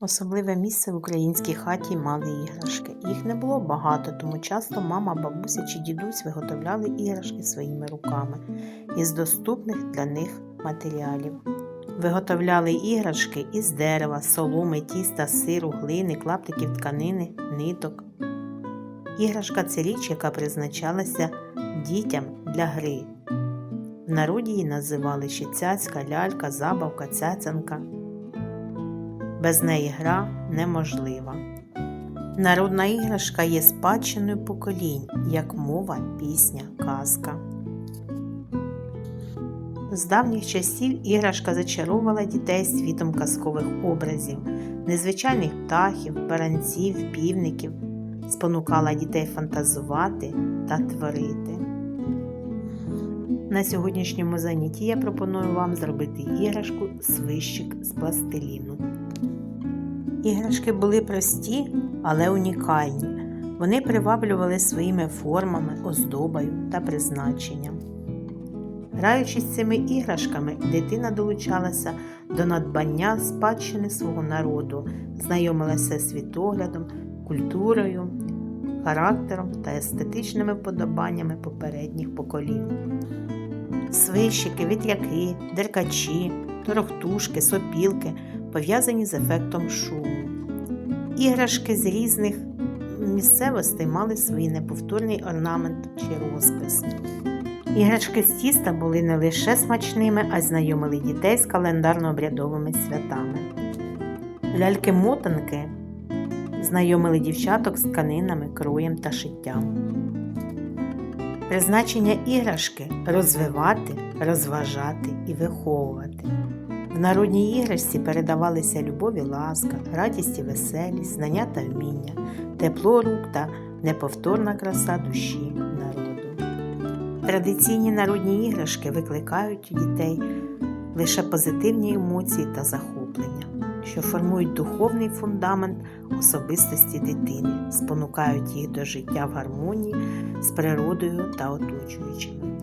Особливе місце в українській хаті мали іграшки. Їх не було багато, тому часто мама, бабуся чи дідусь виготовляли іграшки своїми руками із доступних для них матеріалів. Виготовляли іграшки із дерева, соломи, тіста, сиру, глини, клаптиків тканини, ниток. Іграшка це річ, яка призначалася дітям для гри. В народі її називали ще цяцька, лялька, забавка, цяцянка. Без неї гра неможлива. Народна іграшка є спадщиною поколінь, як мова, пісня, казка. З давніх часів іграшка зачаровувала дітей світом казкових образів, незвичайних птахів, баранців, півників, спонукала дітей фантазувати та творити. На сьогоднішньому занятті я пропоную вам зробити іграшку свищик з пластиліну. Іграшки були прості, але унікальні. Вони приваблювали своїми формами, оздобою та призначенням. Граючись цими іграшками, дитина долучалася до надбання спадщини свого народу, знайомилася з світоглядом, культурою, характером та естетичними вподобаннями попередніх поколінь. Свищики, вітряки, деркачі, торохтушки, сопілки пов'язані з ефектом шуму. Іграшки з різних місцевостей мали свій неповторний орнамент чи розпис. Іграшки з тіста були не лише смачними, а й знайомили дітей з календарно-обрядовими святами. Ляльки-мотанки знайомили дівчаток з тканинами, кроєм та шиттям. Призначення іграшки розвивати, розважати і виховувати. В народній іграшці передавалися любов і ласка, радість і веселість, знання та вміння, тепло рук та неповторна краса душі народу. Традиційні народні іграшки викликають у дітей лише позитивні емоції та захоплення, що формують духовний фундамент особистості дитини, спонукають їх до життя в гармонії з природою та оточуючим.